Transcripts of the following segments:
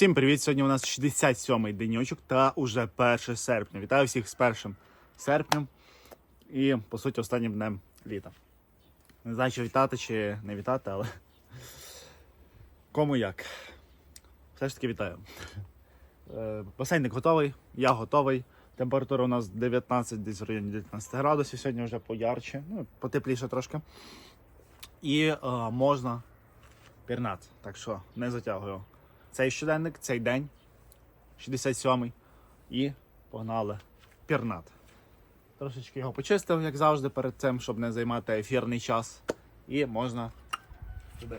Всім привіт! Сьогодні у нас 67-й денечок та уже 1 серпня. Вітаю всіх з 1 серпнем і, по суті, останнім днем літа. Не знаю, чи вітати, чи не вітати, але кому як. Все ж таки вітаю. Е, Басейник готовий, я готовий. Температура у нас 19, десь в районі 19 градусів. Сьогодні вже поярче, ну, потепліше трошки. І е, можна пірнати. Так що не затягую цей щоденник, цей день, 67-й, і погнали пірнат. Трошечки його почистив, як завжди, перед цим, щоб не займати ефірний час. І можна туди.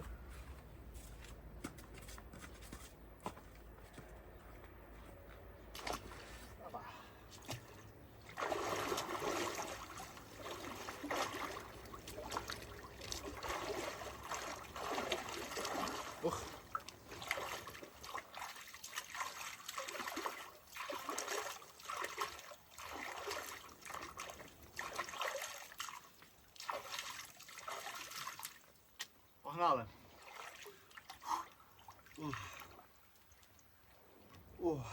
Погнали. Ух.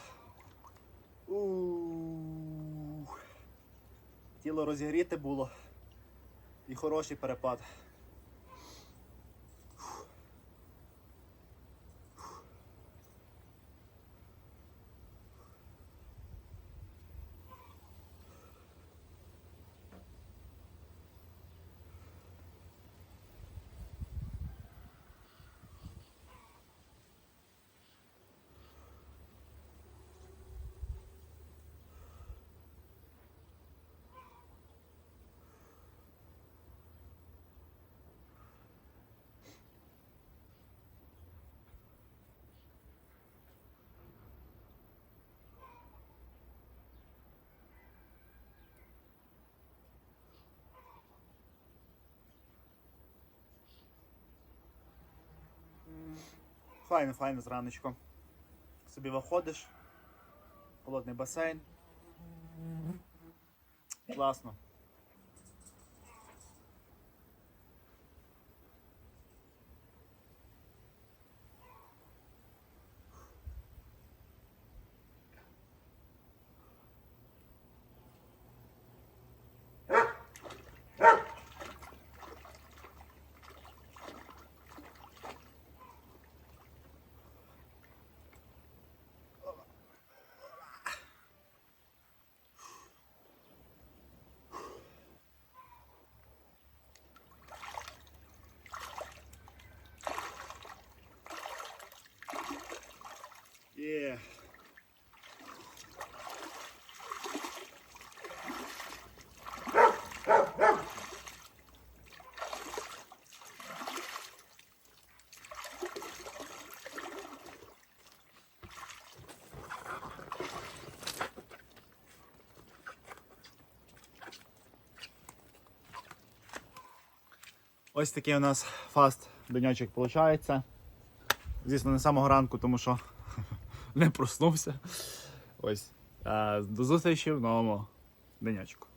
Ух. Тіло розігріти було. І хороший перепад. Файно, файно зраночку. Собі виходиш, холодний басейн. Класно. Ось такий у нас фаст денечок виходить. Звісно, не з самого ранку, тому що не проснувся. Ось. До зустрічі в новому денечку.